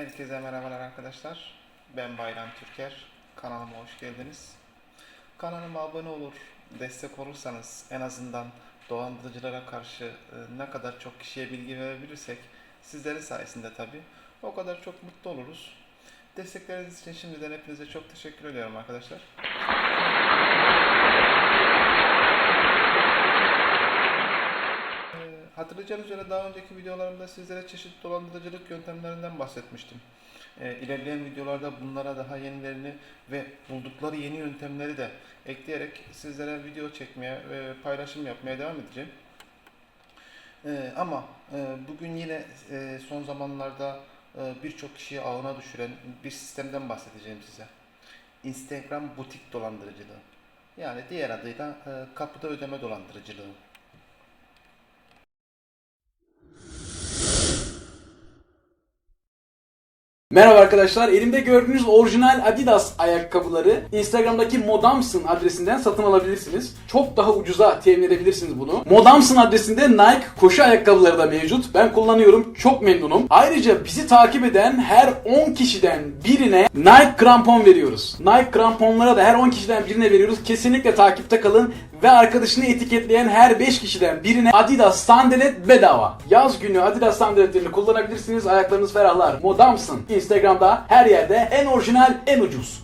Herkese merhabalar arkadaşlar. Ben Bayram Türker. Kanalıma hoş geldiniz. Kanalıma abone olur, destek olursanız en azından dolandırıcılara karşı e, ne kadar çok kişiye bilgi verebilirsek sizlerin sayesinde tabi o kadar çok mutlu oluruz. Destekleriniz için şimdiden hepinize çok teşekkür ediyorum arkadaşlar. Hatırlayacağınız üzere daha önceki videolarımda sizlere çeşitli dolandırıcılık yöntemlerinden bahsetmiştim. Ee, ilerleyen videolarda bunlara daha yenilerini ve buldukları yeni yöntemleri de ekleyerek sizlere video çekmeye ve paylaşım yapmaya devam edeceğim. Ee, ama e, bugün yine e, son zamanlarda e, birçok kişiyi ağına düşüren bir sistemden bahsedeceğim size. Instagram butik dolandırıcılığı. Yani diğer adıyla e, kapıda ödeme dolandırıcılığı. Merhaba arkadaşlar, elimde gördüğünüz orijinal Adidas ayakkabıları Instagram'daki Modamsın adresinden satın alabilirsiniz. Çok daha ucuza temin edebilirsiniz bunu. Modamsın adresinde Nike koşu ayakkabıları da mevcut. Ben kullanıyorum, çok memnunum. Ayrıca bizi takip eden her 10 kişiden birine Nike krampon veriyoruz. Nike kramponlara da her 10 kişiden birine veriyoruz. Kesinlikle takipte kalın ve arkadaşını etiketleyen her 5 kişiden birine Adidas sandalet bedava. Yaz günü Adidas sandaletlerini kullanabilirsiniz. Ayaklarınız ferahlar. Modamsın. Instagram'da her yerde en orijinal, en ucuz.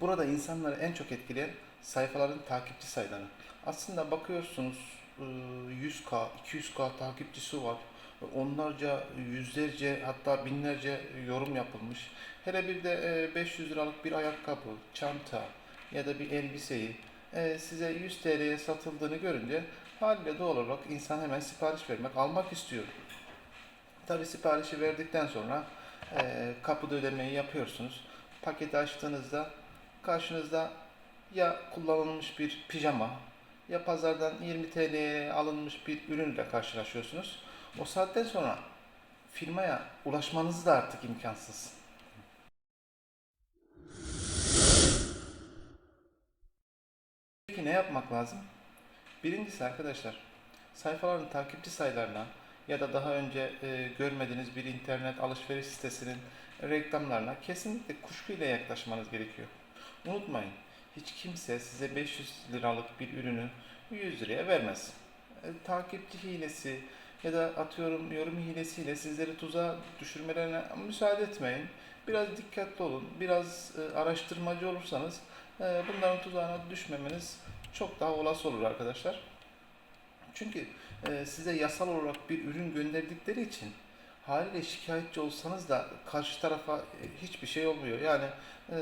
Burada insanları en çok etkileyen sayfaların takipçi sayıları. Aslında bakıyorsunuz e, 100k, 200k takipçisi var. Onlarca, yüzlerce hatta binlerce yorum yapılmış. Hele bir de e, 500 liralık bir ayakkabı, çanta ya da bir elbiseyi e, size 100 TL'ye satıldığını görünce haliyle doğal olarak insan hemen sipariş vermek, almak istiyor. Tabi siparişi verdikten sonra e, kapıda ödemeyi yapıyorsunuz. Paketi açtığınızda karşınızda ya kullanılmış bir pijama ya pazardan 20 TL'ye alınmış bir ürünle karşılaşıyorsunuz. O saatten sonra firmaya ulaşmanız da artık imkansız. Peki ne yapmak lazım? Birincisi arkadaşlar, sayfaların takipçi sayılarına ya da daha önce e, görmediğiniz bir internet alışveriş sitesinin reklamlarına kesinlikle kuşkuyla yaklaşmanız gerekiyor. Unutmayın, hiç kimse size 500 liralık bir ürünü 100 liraya vermez. E, takipçi hilesi ya da atıyorum yorum hilesiyle sizleri tuzağa düşürmelerine müsaade etmeyin. Biraz dikkatli olun, biraz e, araştırmacı olursanız e, bunların tuzağına düşmemeniz çok daha olası olur arkadaşlar. Çünkü e, size yasal olarak bir ürün gönderdikleri için haliyle şikayetçi olsanız da karşı tarafa e, hiçbir şey olmuyor. Yani e,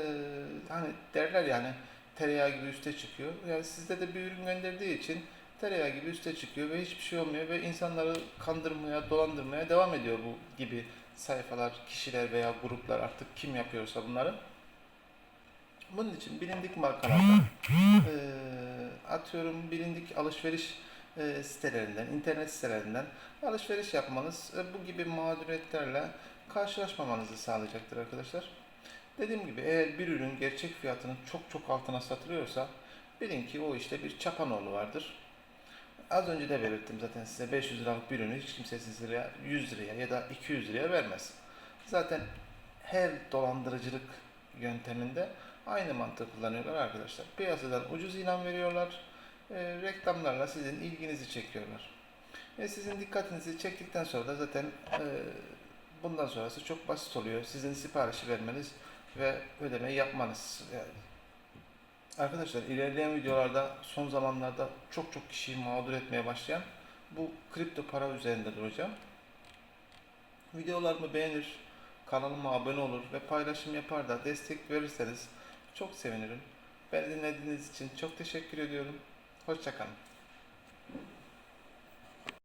hani derler yani tereyağı gibi üste çıkıyor. Yani sizde de bir ürün gönderdiği için tereyağı gibi üste çıkıyor ve hiçbir şey olmuyor ve insanları kandırmaya, dolandırmaya devam ediyor bu gibi sayfalar, kişiler veya gruplar artık kim yapıyorsa bunları. Bunun için bilindik markalardan e, atıyorum bilindik alışveriş e, sitelerinden, internet sitelerinden alışveriş yapmanız e, bu gibi mağduriyetlerle karşılaşmamanızı sağlayacaktır arkadaşlar. Dediğim gibi eğer bir ürün gerçek fiyatının çok çok altına satılıyorsa bilin ki o işte bir çapanoğlu vardır. Az önce de belirttim zaten size 500 liralık bir ürünü hiç kimse size 100 liraya ya da 200 liraya vermez. Zaten her dolandırıcılık yönteminde aynı mantığı kullanıyorlar arkadaşlar. Piyasadan ucuz ilan veriyorlar e, reklamlarla sizin ilginizi çekiyorlar. Ve sizin dikkatinizi çektikten sonra da zaten e, bundan sonrası çok basit oluyor. Sizin siparişi vermeniz ve ödemeyi yapmanız. Yani. Arkadaşlar ilerleyen videolarda son zamanlarda çok çok kişiyi mağdur etmeye başlayan bu kripto para üzerinde duracağım. Videolarımı beğenir, kanalıma abone olur ve paylaşım yapar da destek verirseniz çok sevinirim. Beni dinlediğiniz için çok teşekkür ediyorum. Hoşçakalın.